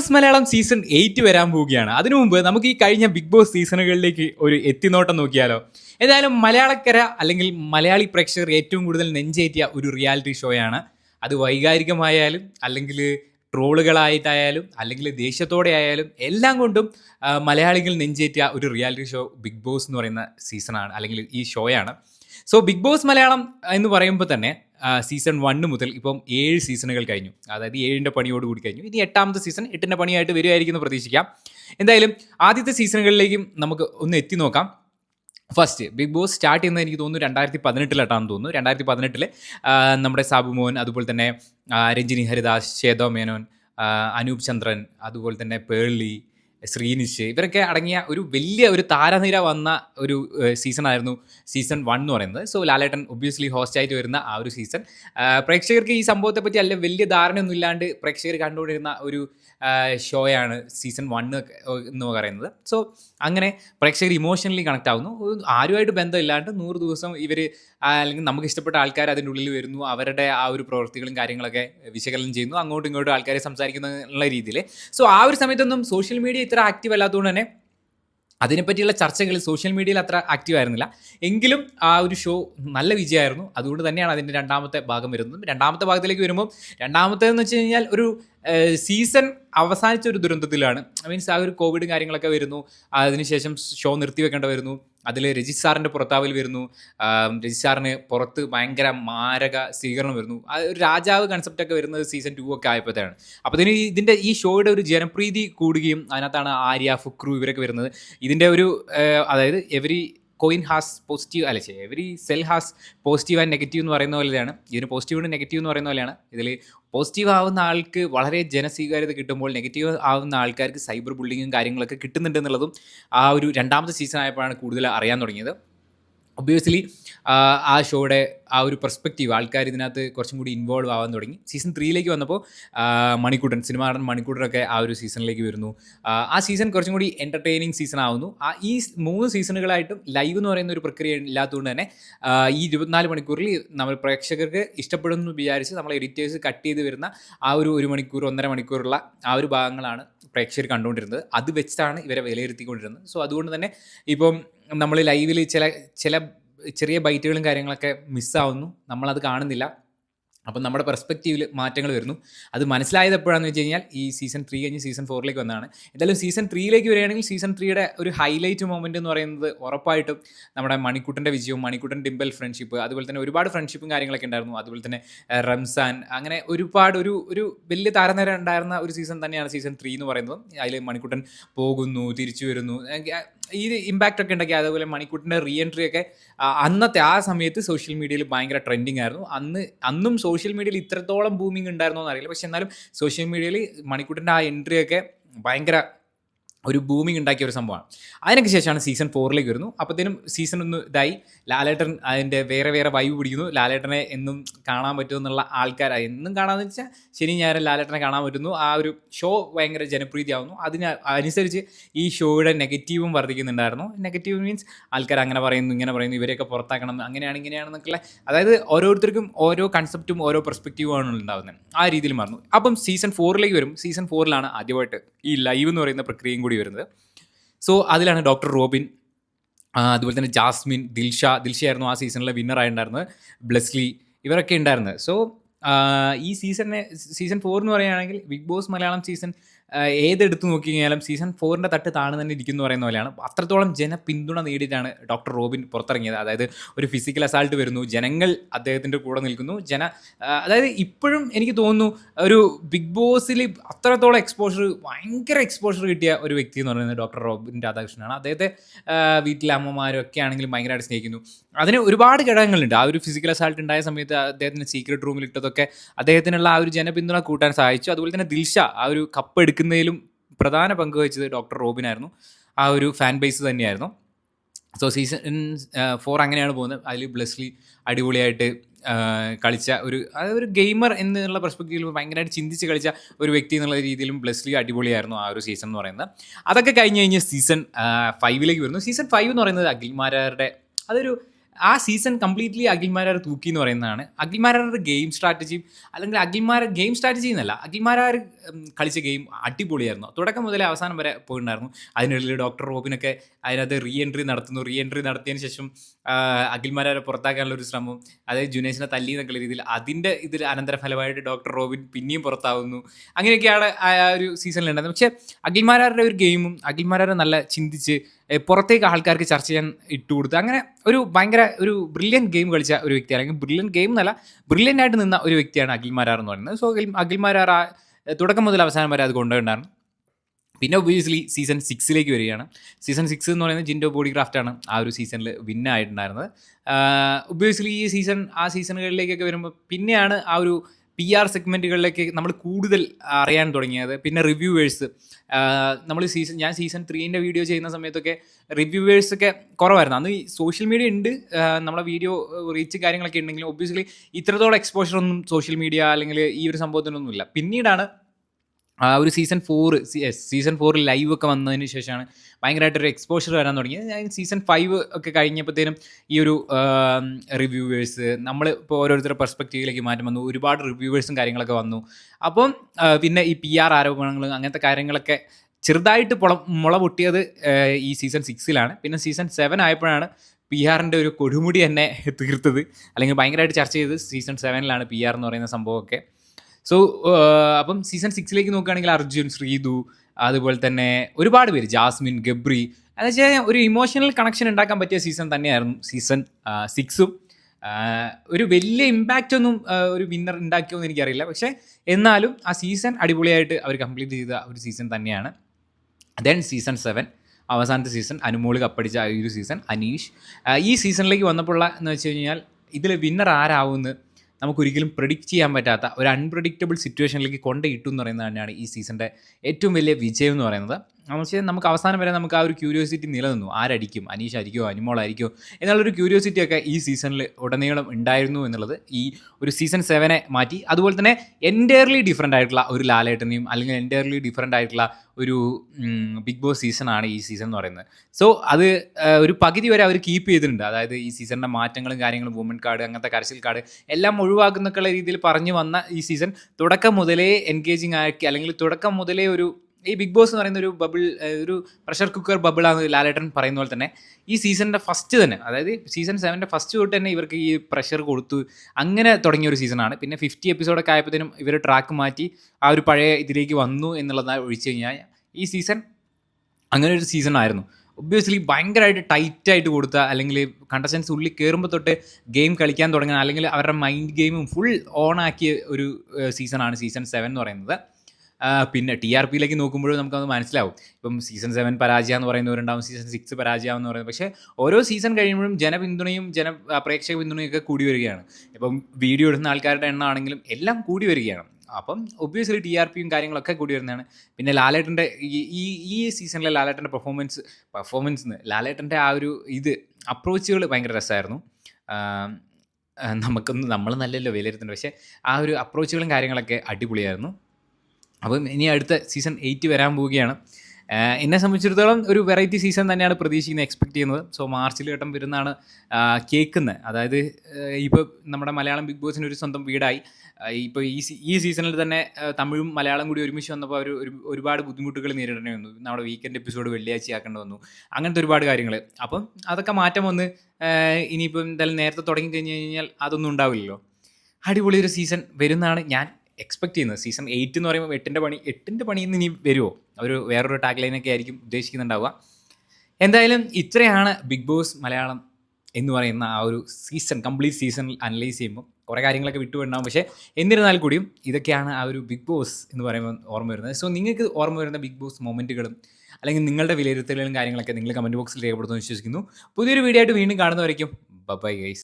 Boss Malayalam season eight വരാൻ പോവുകയാണ്. അതിനു മുമ്പ് നമുക്ക് ഈ കഴിഞ്ഞ ബിഗ് ബോസ് സീസണുകളിലേക്ക് ഒരു എത്തിനോട്ടം നോക്കിയാലോ? ഏതായാലും മലയാളക്കര അല്ലെങ്കിൽ മലയാളി പ്രേക്ഷകർ ഏറ്റവും കൂടുതൽ നെഞ്ചേറ്റിയ ഒരു റിയാലിറ്റി ഷോയാണ് അത് വൈകാരികമായാലും അല്ലെങ്കിൽ ട്രോളുകളായിട്ടായാലും അല്ലെങ്കിൽ ദേഷ്യത്തോടെ ആയാലും എല്ലാം കൊണ്ടും മലയാളികൾ നെഞ്ചേറ്റിയ ഒരു റിയാലിറ്റി ഷോ ബിഗ് ബോസ് എന്ന് പറയുന്ന സീസണാണ് അല്ലെങ്കിൽ ഈ ഷോയാണ് സോ ബിഗ് ബോസ് മലയാളം എന്ന് പറയുമ്പോൾ തന്നെ സീസൺ വണ്ണ് മുതൽ ഇപ്പം ഏഴ് സീസണുകൾ കഴിഞ്ഞു. അതായത് ഏഴിന്റെ പണിയോട് കൂടി കഴിഞ്ഞു. ഇനി എട്ടാമത്തെ സീസൺ എട്ടിന്റെ പണിയായിട്ട് വരുമായിരിക്കും എന്ന് പ്രതീക്ഷിക്കാം. എന്തായാലും ആദ്യത്തെ സീസണുകളിലേക്കും നമുക്ക് ഒന്ന് എത്തി നോക്കാം. ഫസ്റ്റ് ബിഗ് ബോസ് സ്റ്റാർട്ട് ചെയ്യുന്നത് എനിക്ക് തോന്നുന്നു രണ്ടായിരത്തി പതിനെട്ടിലാട്ടാണെന്ന് തോന്നുന്നു. രണ്ടായിരത്തി പതിനെട്ടിൽ നമ്മുടെ സാബു മോഹൻ അതുപോലെ തന്നെ രഞ്ജിനി ഹരിദാസ് ശേതോ മേനോൻ അനൂപ് ചന്ദ്രൻ അതുപോലെ തന്നെ പേർലി ശ്രീനിഷ് ഇവരൊക്കെ അടങ്ങിയ ഒരു വലിയ ഒരു താരനിര വന്ന ഒരു സീസൺ ആയിരുന്നു സീസൺ വൺ എന്ന് പറയുന്നത്. സോ ലാലേട്ടൻ ഒബ്വിയസ്ലി ഹോസ്റ്റ് ആയിട്ട് വരുന്ന ആ ഒരു സീസൺ പ്രേക്ഷകർക്ക് ഈ സംഭവത്തെ പറ്റി അല്ല വലിയ ധാരണയൊന്നും ഇല്ലാണ്ട് പ്രേക്ഷകർ കണ്ടുകൊണ്ടിരുന്ന ഒരു ഷോയാണ് സീസൺ വൺ എന്ന് പറയുന്നത്. സോ അങ്ങനെ പ്രേക്ഷകർ ഇമോഷണലി കണക്ട് ആവുന്നു. ആരുമായിട്ട് ബന്ധമില്ലാണ്ട് നൂറ് ദിവസം ഇവർ അല്ലെങ്കിൽ നമുക്ക് ഇഷ്ടപ്പെട്ട ആൾക്കാർ അതിന്റെ ഉള്ളിൽ വരുന്നു അവരുടെ ആ ഒരു പ്രവൃത്തികളും കാര്യങ്ങളൊക്കെ വിശകലനം ചെയ്യുന്നു അങ്ങോട്ടും ഇങ്ങോട്ടും ആൾക്കാരെ സംസാരിക്കുന്ന എന്നുള്ള രീതിയിൽ. സോ ആ ഒരു സമയത്തൊന്നും സോഷ്യൽ മീഡിയ ഇത്ര ആക്റ്റീവ് അല്ലാത്തതുകൊണ്ട് തന്നെ അതിനെപ്പറ്റിയുള്ള ചർച്ചകൾ സോഷ്യൽ മീഡിയയിൽ അത്ര ആക്റ്റീവ് ആയിരുന്നില്ല. എങ്കിലും ആ ഒരു ഷോ നല്ല വിജയമായിരുന്നു. അതുകൊണ്ട് തന്നെയാണ് അതിന്റെ രണ്ടാമത്തെ ഭാഗം വരുന്നത്. രണ്ടാമത്തെ ഭാഗത്തിലേക്ക് വരുമ്പോൾ രണ്ടാമത്തേന്ന് വെച്ച് കഴിഞ്ഞാൽ ഒരു സീസൺ അവസാനിച്ച ഒരു ദുരന്തത്തിലാണ്. മീൻസ് ആ ഒരു കോവിഡും കാര്യങ്ങളൊക്കെ വരുന്നു. അതിനുശേഷം ഷോ നിർത്തി വെക്കേണ്ട വരുന്നു. അതിൽ രജിത് സാറിന്റെ പുറത്താവൽ വരുന്നു. രജിത് സാറിന് പുറത്ത് ഭയങ്കര മാരക സ്വീകരണം വരുന്നു. ഒരു രാജാവ് കൺസെപ്റ്റൊക്കെ വരുന്നത് സീസൺ ടു ഒക്കെ ആയപ്പോഴത്തേക്കാണ് അപ്പോൾ ഇതിന് ഇതിന്റെ ഈ ഷോയുടെ ഒരു ജനപ്രീതി കൂടുകയും അതിനകത്താണ് ആര്യ ഫുക്രു ഇവരൊക്കെ വരുന്നത്. ഇതിന്റെ ഒരു അതായത് എവരി കോയിൻ ഹാസ് പോസിറ്റീവ് അല്ല ശരി cell has positive and negative എന്ന് പറയുന്ന പോലെയാണ്. ഇതിന് പോസിറ്റീവ് നെഗറ്റീവ് എന്ന് പറയുന്ന പോലെയാണ്. ഇതിൽ പോസിറ്റീവ് ആവുന്ന ആൾക്ക് വളരെ ജനസ്വീകാര്യത കിട്ടുമ്പോൾ നെഗറ്റീവ് ആവുന്ന ആൾക്കാർക്ക് സൈബർ ബുള്ളിങ്ങും കാര്യങ്ങളൊക്കെ കിട്ടുന്നുണ്ടെന്നുള്ളതും ആ ഒരു രണ്ടാമത്തെ സീസൺ ആയപ്പോഴാണ് കൂടുതൽ അറിയാൻ തുടങ്ങിയത്. ഒബ്വിയസ്ലി ആ ഷോയുടെ ആ ഒരു പെർസ്പെക്റ്റീവ് ആൾക്കാർ ഇതിനകത്ത് കുറച്ചും കൂടി ഇൻവോൾവ് ആവാൻ തുടങ്ങി. സീസൺ ത്രീയിലേക്ക് വന്നപ്പോൾ മണിക്കൂട്ടൻ സിനിമ നടൻ മണിക്കൂട്ടനൊക്കെ ആ ഒരു സീസണിലേക്ക് വരുന്നു. ആ, ആ സീസൺ കുറച്ചും കൂടി എന്റർടൈനിങ് സീസൺ ആവുന്നു. ആ ഈ മൂന്ന് സീസണുകളായിട്ടും ലൈവ് എന്ന് പറയുന്ന ഒരു പ്രക്രിയ ഇല്ലാത്തതുകൊണ്ട് തന്നെ ഈ ഇരുപത്തിനാല് മണിക്കൂറിൽ നമ്മൾ പ്രേക്ഷകർക്ക് ഇഷ്ടപ്പെടുന്നു വിചാരിച്ച് നമ്മൾ എഡിറ്റേഴ്സ് കട്ട് ചെയ്ത് വരുന്ന ആ ഒരു ഒരു മണിക്കൂർ ഒന്നര മണിക്കൂറുള്ള ആ ഒരു ഭാഗങ്ങളാണ് പ്രേക്ഷകർ കണ്ടുകൊണ്ടിരുന്നത്. അത് വെച്ചാണ് ഇവരെ വിലയിരുത്തിക്കൊണ്ടിരുന്നത്. സോ അതുകൊണ്ട് തന്നെ ഇപ്പം നമ്മൾ ലൈവിൽ ചില ചില ചെറിയ ബൈറ്റുകളും കാര്യങ്ങളൊക്കെ മിസ്സാവുന്നു നമ്മളത് കാണുന്നില്ല. അപ്പം നമ്മുടെ പെർസ്പെക്റ്റീവിൽ മാറ്റങ്ങൾ വരുന്നു. അത് മനസ്സിലായത് എപ്പോഴാണെന്ന് വെച്ച് കഴിഞ്ഞാൽ ഈ സീസൺ ത്രീ കഴിഞ്ഞ് സീസൺ ഫോറിലേക്ക് വന്നതാണ്. എന്തായാലും സീസൺ ത്രീയിലേക്ക് വരികയാണെങ്കിൽ സീസൺ ത്രീയുടെ ഒരു ഹൈലൈറ്റ് മൊമെന്റ് എന്ന് പറയുന്നത് ഉറപ്പായിട്ടും നമ്മുടെ മണിക്കുട്ടന്റെ വിജയവും മണിക്കുട്ടൻ ഡിംബൽ ഫ്രണ്ട്ഷിപ്പ് അതുപോലെ തന്നെ ഒരുപാട് ഫ്രണ്ട്ഷിപ്പും കാര്യങ്ങളൊക്കെ ഉണ്ടായിരുന്നു. അതുപോലെ തന്നെ റംസാൻ അങ്ങനെ ഒരുപാട് ഒരു ഒരു വലിയ താരനിര ഉണ്ടായിരുന്ന ഒരു സീസൺ തന്നെയാണ് സീസൺ ത്രീ എന്ന് പറയുന്നത്. അതിൽ മണിക്കുട്ടൻ പോകുന്നു തിരിച്ചു വരുന്നു. ഈ ഇമ്പാക്റ്റ് ഒക്കെ ഉണ്ടാക്കി അതേപോലെ മണിക്കുട്ടിന്റെ റീ എൻട്രി ഒക്കെ അന്നത്തെ ആ സമയത്ത് സോഷ്യൽ മീഡിയയിൽ ഭയങ്കര ട്രെൻഡിങ് ആയിരുന്നു. അന്ന് അന്നും സോഷ്യൽ മീഡിയയിൽ ഇത്രത്തോളം ബൂമിങ് ഉണ്ടായിരുന്നോ എന്നറിയില്ല പക്ഷെ എന്നാലും സോഷ്യൽ മീഡിയയിൽ മണിക്കുട്ടിന്റെ ആ എൻട്രി ഒക്കെ ഭയങ്കര ഒരു ഭൂമി ഉണ്ടാക്കിയ ഒരു സംഭവമാണ്. അതിനൊക്കെ ശേഷമാണ് സീസൺ ഫോറിലേക്ക് വരുന്നു. അപ്പോഴത്തേനും സീസൺ ഒന്ന് ഇതായി. ലാലേട്ടൻ അതിന്റെ വേറെ വേറെ വൈബ് പിടിക്കുന്നു. ലാലേട്ടനെ എന്നും കാണാൻ പറ്റുമെന്നുള്ള ആൾക്കാർ എന്നും കാണാമെന്ന് വെച്ചാൽ ശനി ഞായർ ലാലേട്ടനെ കാണാൻ പറ്റുന്നു. ആ ഒരു ഷോ ഭയങ്കര ജനപ്രീതിയാവുന്നു. അതിന് അനുസരിച്ച് ഈ ഷോയുടെ നെഗറ്റീവും വർദ്ധിക്കുന്നുണ്ടായിരുന്നു. നെഗറ്റീവ് മീൻസ് ആൾക്കാർ അങ്ങനെ പറയുന്നു ഇങ്ങനെ പറയുന്നു ഇവരെയൊക്കെ പുറത്താക്കണം അങ്ങനെയാണ് ഇങ്ങനെയാണെന്നൊക്കെ അതായത് ഓരോരുത്തർക്കും ഓരോ കൺസെപ്റ്റും ഓരോ പെർസ്പെക്റ്റീവുമാണ് ഉണ്ടാകുന്നത് ആ രീതിയിൽ മാറുന്നു. അപ്പം സീസൺ ഫോറിലേക്ക് വരും. സീസൺ ഫോറിലാണ് ആദ്യമായിട്ട് ഈ ലൈവ് എന്ന് പറയുന്ന പ്രക്രിയയും കൂടി വരുന്നത്. സോ അതിലാണ് ഡോക്ടർ റോബിൻ അതുപോലെ തന്നെ ജാസ്മിൻ ദിൽഷ. ദിൽഷയായിരുന്നു ആ സീസണിലെ വിന്നറായിട്ടുണ്ടായിരുന്നത് ബ്ലെസ്ലി ഇവരൊക്കെ ഉണ്ടായിരുന്നത്. സോ ഈ സീസണിനെ സീസൺ ഫോർ എന്ന് പറയുകയാണെങ്കിൽ ബിഗ് ബോസ് മലയാളം സീസൺ ഏതെടുത്ത് നോക്കി കഴിഞ്ഞാലും സീസൺ ഫോറിന്റെ തട്ട് താണു തന്നെ ഇരിക്കുന്നു പറയുന്ന പോലെയാണ്. അത്രത്തോളം ജന പിന്തുണ നേടിയിട്ടാണ് ഡോക്ടർ റോബിൻ പുറത്തിറങ്ങിയത്. അതായത് ഒരു ഫിസിക്കൽ അസാൾട്ട് വരുന്നു ജനങ്ങൾ അദ്ദേഹത്തിന്റെ കൂടെ നിൽക്കുന്നു. ജന അതായത് ഇപ്പോഴും എനിക്ക് തോന്നുന്നു ഒരു ബിഗ് ബോസിൽ അത്രത്തോളം എക്സ്പോഷർ ഭയങ്കര എക്സ്പോഷർ കിട്ടിയ ഒരു വ്യക്തി എന്ന് പറയുന്നത് ഡോക്ടർ റോബിൻ രാധാകൃഷ്ണനാണ്. അദ്ദേഹത്തെ വീട്ടിലെ അമ്മമാരും ഒക്കെ ആണെങ്കിലും ഭയങ്കരമായിട്ട് സ്നേഹിക്കുന്നു. അതിന് ഒരുപാട് ഘടകങ്ങളുണ്ട്. ആ ഒരു ഫിസിക്കൽ അസാൾട്ട് ഉണ്ടായ സമയത്ത് അദ്ദേഹത്തിന് സീക്രട്ട് റൂമിൽ ഇട്ടതൊക്കെ അദ്ദേഹത്തിനുള്ള ആ ഒരു ജനപിന്തുണ കൂട്ടാൻ സഹായിച്ചു. അതുപോലെ തന്നെ ദിൽഷ ആ ഒരു കപ്പ് എടുക്കുന്നതിലും പ്രധാന പങ്ക് വഹിച്ചത് ഡോക്ടർ റോബിനായിരുന്നു. ആ ഒരു ഫാൻ ബേസ് തന്നെയായിരുന്നു. സോ സീസൺ ഫോർ അങ്ങനെയാണ് പോകുന്നത്. അതിൽ ബ്ലെസ്ലി അടിപൊളിയായിട്ട് കളിച്ച ഒരു അതായത് ഒരു ഗെയിമർ എന്നുള്ള പെർസ്പെക്റ്റീവിൽ ഭയങ്കരമായിട്ട് ചിന്തിച്ച് കളിച്ച ഒരു വ്യക്തി എന്നുള്ള രീതിയിലും ബ്ലെസ്ലി അടിപൊളിയായിരുന്നു ആ ഒരു സീസൺ എന്ന് പറയുന്നത്. അതൊക്കെ കഴിഞ്ഞ് കഴിഞ്ഞ് സീസൺ ഫൈവിലേക്ക് വരുന്നു. സീസൺ ഫൈവ് എന്ന് പറയുന്നത് അഖിൽമാരുടെ അതൊരു ആ സീസൺ കംപ്ലീറ്റ്ലി അഖിൽമാരാർ തൂക്കി എന്ന് പറയുന്നതാണ്. അഖിൽമാരാരുടെ ഗെയിം സ്ട്രാറ്റജിയും അല്ലെങ്കിൽ അഖിൽമാര ഗെയിം സ്ട്രാറ്റജി എന്നല്ല അഖിൽമാരാർ കളിച്ച ഗെയിം അടിപൊളിയായിരുന്നു. തുടക്കം മുതലേ അവസാനം വരെ പോയിട്ടുണ്ടായിരുന്നു. അതിനുള്ളിൽ ഡോക്ടർ റോബിനൊക്കെ അതിനകത്ത് റീ എൻട്രി നടത്തുന്നു. റീ എൻട്രി നടത്തിയതിന് ശേഷം അഖിൽമാരാരെ പുറത്താക്കാനുള്ള ഒരു ശ്രമം അതായത് ജുനേഷിനെ തല്ലി എന്നൊക്കെയുള്ള രീതിയിൽ അതിന്റെ ഇതിൽ അനന്തരഫലമായിട്ട് ഡോക്ടർ റോബിൻ പിന്നെയും പുറത്താവുന്നു. അങ്ങനെയൊക്കെയാണ് ആ ഒരു സീസണിൽ ഉണ്ടായിരുന്നത്. പക്ഷേ അഖിൽമാരാരുടെ ഒരു ഗെയിമും അഖിൽമാരാരെ നല്ല ചിന്തിച്ച് പുറത്തേക്ക് ആൾക്കാർക്ക് ചർച്ച ചെയ്യാൻ ഇട്ടു കൊടുത്ത് അങ്ങനെ ഒരു ഭയങ്കര ഒരു ബ്രില്യൻ ഗെയിം കളിച്ച ഒരു വ്യക്തി അല്ലെങ്കിൽ ബ്രില്യൻ ഗെയിം എന്നല്ല ബ്രില്യൻ ആയിട്ട് നിന്ന ഒരു വ്യക്തിയാണ് അഖിൽമാരാർ എന്ന് പറയുന്നത്. സോ അഖിൽ അഖിൽമാരാർ ആ തുടക്കം മുതൽ അവസാനം വരെ അത് കൊണ്ടുപോയിട്ടുണ്ടായിരുന്നു പിന്നെ ഒബിയസ്ലി സീസൺ സിക്സിലേക്ക് വരികയാണ്. സീസൺ സിക്സ് എന്ന് പറയുന്നത് ജിൻഡോ ബോഡി ക്രാഫ്റ്റാണ് ആ ഒരു സീസണിൽ വിൻ വിന്നായിട്ടുണ്ടായിരുന്നത് ഒബിയസ്ലി ഈ സീസൺ ആ സീസണുകളിലേക്കൊക്കെ വരുമ്പോൾ പിന്നെയാണ് ആ ഒരു പി ആർ സെഗ്മെന്റുകളിലേക്ക് നമ്മൾ കൂടുതൽ അറിയാൻ തുടങ്ങിയത്. പിന്നെ റിവ്യൂവേഴ്സ് നമ്മൾ സീസൺ ഞാൻ സീസൺ ത്രീന്റെ വീഡിയോ ചെയ്യുന്ന സമയത്തൊക്കെ റിവ്യൂവേഴ്സൊക്കെ കുറവായിരുന്നു. അന്ന് സോഷ്യൽ മീഡിയ ഉണ്ട്. നമ്മളെ വീഡിയോ റീച്ച് കാര്യങ്ങളൊക്കെ ഉണ്ടെങ്കിലും ഒബ്വിയസ്ലി ഇത്രത്തോളം എക്സ്പോഷർ ഒന്നും സോഷ്യൽ മീഡിയ അല്ലെങ്കിൽ ഈ ഒരു സംഭവത്തിനൊന്നുമില്ല. പിന്നീടാണ് ആ ഒരു സീസൺ ഫോർ സീസൺ ഫോറിൽ ലൈവ് ഒക്കെ വന്നതിന് ശേഷമാണ് ഭയങ്കരമായിട്ടൊരു എക്സ്പോഷർ വരാൻ തുടങ്ങിയത്. സീസൺ ഫൈവ് ഒക്കെ കഴിഞ്ഞപ്പോഴത്തേനും ഈ ഒരു റിവ്യൂവേഴ്സ് നമ്മൾ ഇപ്പോൾ ഓരോരുത്തരുടെ പെർസ്പെക്റ്റീവിലേക്ക് മാറ്റം വന്നു. ഒരുപാട് റിവ്യൂവേഴ്സും കാര്യങ്ങളൊക്കെ വന്നു. അപ്പം പിന്നെ ഈ പി ആർ ആരോപണങ്ങൾ അങ്ങനത്തെ കാര്യങ്ങളൊക്കെ ചെറുതായിട്ട് പുള മുള പൊട്ടിയത് ഈ സീസൺ സിക്സിലാണ് പിന്നെ സീസൺ സെവൻ ആയപ്പോഴാണ് പി ആറിന്റെ ഒരു കൊടുമുടി തന്നെ തീർത്തത്. അല്ലെങ്കിൽ ഭയങ്കരമായിട്ട് ചർച്ച ചെയ്തത് സീസൺ സെവനിലാണ് പി ആർ എന്ന് പറയുന്ന സംഭവമൊക്കെ. സോ അപ്പം സീസൺ സിക്സിലേക്ക് നോക്കുകയാണെങ്കിൽ അർജുൻ ശ്രീതു അതുപോലെ തന്നെ ഒരുപാട് പേര്. ജാസ്മിൻ ഗബ്രി. എന്ന് വെച്ചാൽ ഒരു ഇമോഷണൽ കണക്ഷൻ ഉണ്ടാക്കാൻ പറ്റിയ സീസൺ തന്നെയായിരുന്നു. സീസൺ സിക്സും ഒരു വലിയ ഇമ്പാക്റ്റ് ഒന്നും ഒരു വിന്നർ ഉണ്ടാക്കിയോ എന്ന് എനിക്കറിയില്ല. പക്ഷേ എന്നാലും ആ സീസൺ അടിപൊളിയായിട്ട് അവർ കംപ്ലീറ്റ് ചെയ്ത ഒരു സീസൺ തന്നെയാണ്. ദെൻ സീസൺ സെവൻ അവസാനത്തെ സീസൺ അനുമോൾ കപ്പടിച്ച ആ ഒരു സീസൺ അനീഷ്. ഈ സീസണിലേക്ക് വന്നപ്പോഴുള്ള എന്ന് വെച്ച് കഴിഞ്ഞാൽ ഇതിൽ വിന്നർ ആരാവുമെന്ന് നമുക്കൊരിക്കലും പ്രിഡിക്റ്റ് ചെയ്യാൻ പറ്റാത്ത ഒരു അൺപ്രഡിക്റ്റബിൾ സിറ്റുവേഷനിലേക്ക് കൊണ്ടുപോയിട്ടു എന്ന് പറയുന്നത് തന്നെയാണ് ഈ സീസണിന്റെ ഏറ്റവും വലിയ വിജയം എന്ന് പറയുന്നത്. വെച്ചാൽ നമുക്ക് അവസാനം വരെ നമുക്ക് ആ ഒരു ക്യൂരിയോസിറ്റി നിലനിന്നു. ആരടിക്കും? അനീഷ് ആയിരിക്കുമോ അനിമോളായിരിക്കുമോ എന്നുള്ളൊരു ക്യൂരിയോസിറ്റി ഒക്കെ ഈ സീസണിൽ ഉടനീളം ഉണ്ടായിരുന്നു എന്നുള്ളത് ഈ ഒരു സീസൺ സെവനെ മാറ്റി. അതുപോലെ തന്നെ എന്റയർലി ഡിഫറെന്റ് ആയിട്ടുള്ള ഒരു ലാലേട്ടനെയും അല്ലെങ്കിൽ എന്റയർലി ഡിഫറെന്റ് ആയിട്ടുള്ള ഒരു ബിഗ് ബോസ് സീസണാണ് ഈ സീസൺ എന്ന് പറയുന്നത്. സോ അത് ഒരു പകുതി വരെ അവർ കീപ്പ് ചെയ്തിട്ടുണ്ട്. അതായത് ഈ സീസണിന്റെ മാറ്റങ്ങളും കാര്യങ്ങളും വുമൺ കാർഡ് അങ്ങനത്തെ കരച്ചിൽ കാർഡ് എല്ലാം ഒഴിവാക്കുന്നൊക്കെയുള്ള രീതിയിൽ പറഞ്ഞു വന്ന ഈ സീസൺ തുടക്കം മുതലേ എൻഗേജിങ് ആക്കി അല്ലെങ്കിൽ തുടക്കം മുതലേ ഒരു ഈ ബിഗ് ബോസ് എന്ന് പറയുന്ന ഒരു ബബിൾ ഒരു പ്രഷർ കുക്കർ ബബിളാണ് ലാലേട്ടൻ പറയുന്ന പോലെ തന്നെ ഈ സീസണിന്റെ ഫസ്റ്റ് തന്നെ അതായത് സീസൺ സെവന്റെ ഫസ്റ്റ് തൊട്ട് തന്നെ ഇവർക്ക് ഈ പ്രഷർ കൊടുത്തു. അങ്ങനെ തുടങ്ങിയ ഒരു സീസണാണ് പിന്നെ ഫിഫ്റ്റി എപ്പിസോഡൊക്കെ ആയപ്പോഴത്തേനും ഇവർ ട്രാക്ക് മാറ്റി ആ ഒരു പഴയ ഇതിലേക്ക് വന്നു എന്നുള്ളതാണ് ഒഴിച്ചു കഴിഞ്ഞാൽ ഈ സീസൺ അങ്ങനെ ഒരു സീസൺ ആയിരുന്നു. ഒബ്വിയസ്ലി ഭയങ്കരമായിട്ട് ടൈറ്റായിട്ട് കൊടുത്ത അല്ലെങ്കിൽ കണ്ടസ്റ്റൻസ് ഉള്ളിൽ കയറുമ്പോൾ തൊട്ട് ഗെയിം കളിക്കാൻ തുടങ്ങുന്ന അല്ലെങ്കിൽ അവരുടെ മൈൻഡ് ഗെയിമും ഫുൾ ഓൺ ആക്കിയ ഒരു സീസണാണ് സീസൺ സെവൻ എന്ന് പറയുന്നത്. പിന്നെ ടി ആർ പിയിലേക്ക് നോക്കുമ്പോഴും നമുക്കത് മനസ്സിലാവും. ഇപ്പം സീസൺ സെവൻ പരാജയം എന്ന് പറയുന്നവരുണ്ടാവും സീസൺ സിക്സ് പരാജയം എന്ന് പറയുന്നത്. പക്ഷേ ഓരോ സീസൺ കഴിയുമ്പോഴും ജനപിന്തുണയും ജന പ്രേക്ഷക പിന്തുണയും ഒക്കെ കൂടി വരികയാണ്. ഇപ്പം വീഡിയോ ഇടുന്ന ആൾക്കാരുടെ എണ്ണമാണെങ്കിലും എല്ലാം കൂടി വരികയാണ്. അപ്പം ഒബ്വിയസ്ലി ടി ആർ പിയും കാര്യങ്ങളൊക്കെ കൂടി വരുന്നതാണ്. പിന്നെ ലാലേട്ടന്റെ ഈ ഈ സീസണിലെ ലാലേട്ടന്റെ പെർഫോമൻസ് പെർഫോമൻസ് ലാലേട്ടന്റെ ആ ഒരു ഇത് അപ്രോച്ചുകൾ ഭയങ്കര രസമായിരുന്നു. നമുക്കൊന്നും നമ്മൾ നല്ലല്ലോ വിലയിരുത്തുന്നുണ്ട് പക്ഷേ ആ ഒരു അപ്രോച്ചുകളും കാര്യങ്ങളൊക്കെ അടിപൊളിയായിരുന്നു. അപ്പം ഇനി അടുത്ത സീസൺ എയ്റ്റ് വരാൻ പോവുകയാണ്. എന്നെ സംബന്ധിച്ചിടത്തോളം ഒരു വെറൈറ്റി സീസൺ തന്നെയാണ് പ്രതീക്ഷിക്കുന്നത് എക്സ്പെക്ട് ചെയ്യുന്നത്. സോ മാർച്ചിൽ ഘട്ടം വരുന്നതാണ് കേൾക്കുന്നത് അതായത് ഇപ്പോൾ നമ്മുടെ മലയാളം ബിഗ് ബോസിന് ഒരു സ്വന്തം വീടായി. ഇപ്പോൾ ഈ ഈ സീസണിൽ തന്നെ തമിഴും മലയാളം കൂടി ഒരുമിച്ച് വന്നപ്പോൾ അവർ ഒരു ഒരുപാട് ബുദ്ധിമുട്ടുകൾ നേരിടേണ്ടി വന്നു. നമ്മുടെ വീക്കെൻഡ് എപ്പിസോഡ് വെള്ളിയാഴ്ച ആക്കേണ്ടി വന്നു. അങ്ങനത്തെ ഒരുപാട് കാര്യങ്ങൾ അപ്പം അതൊക്കെ മാറ്റം വന്ന് ഇനിയിപ്പം എന്തായാലും നേരത്തെ തുടങ്ങി കഴിഞ്ഞ് കഴിഞ്ഞാൽ അതൊന്നും ഉണ്ടാവില്ലല്ലോ. അടിപൊളി ഒരു സീസൺ വരുന്നതാണ്. ഞാൻ എക്സ്പെക്ട് ചെയ്യുന്നത്. സീസൺ എയ്റ്റ് എന്ന് പറയുമ്പോൾ എട്ടിന്റെ പണി എട്ടിന്റെ പണി ഇന്ന് ഇനി വരുമോ അവർ വേറൊരു ടാഗ് ലൈനൊക്കെ ആയിരിക്കും ഉദ്ദേശിക്കുന്നുണ്ടാവുക. എന്തായാലും ഇത്രയാണ് ബിഗ് ബോസ് മലയാളം എന്ന് പറയുന്ന ആ ഒരു സീസൺ കംപ്ലീറ്റ് സീസൺ അനലൈസ് ചെയ്യുമ്പോൾ കുറേ കാര്യങ്ങളൊക്കെ വിട്ടുപോയിണ്ടാവും പക്ഷേ എന്നിരുന്നാൽ കൂടിയും ഇതൊക്കെയാണ് ആ ഒരു ബിഗ് ബോസ് എന്ന് പറയുമ്പോൾ ഓർമ്മ വരുന്നത്. സോ നിങ്ങൾക്ക് ഓർമ്മ വരുന്ന ബിഗ് ബോസ് മൊമെന്റുകളും അല്ലെങ്കിൽ നിങ്ങളുടെ വിലയിരുത്തലുകളും കാര്യങ്ങളൊക്കെ നിങ്ങൾ കമന്റ് ബോക്സിൽ രേഖപ്പെടുത്തുമെന്ന് വിശ്വസിക്കുന്നു. പുതിയൊരു വീഡിയോ ആയിട്ട് വീണ്ടും കാണുന്നവരേക്കും ബൈ ഗൈസ്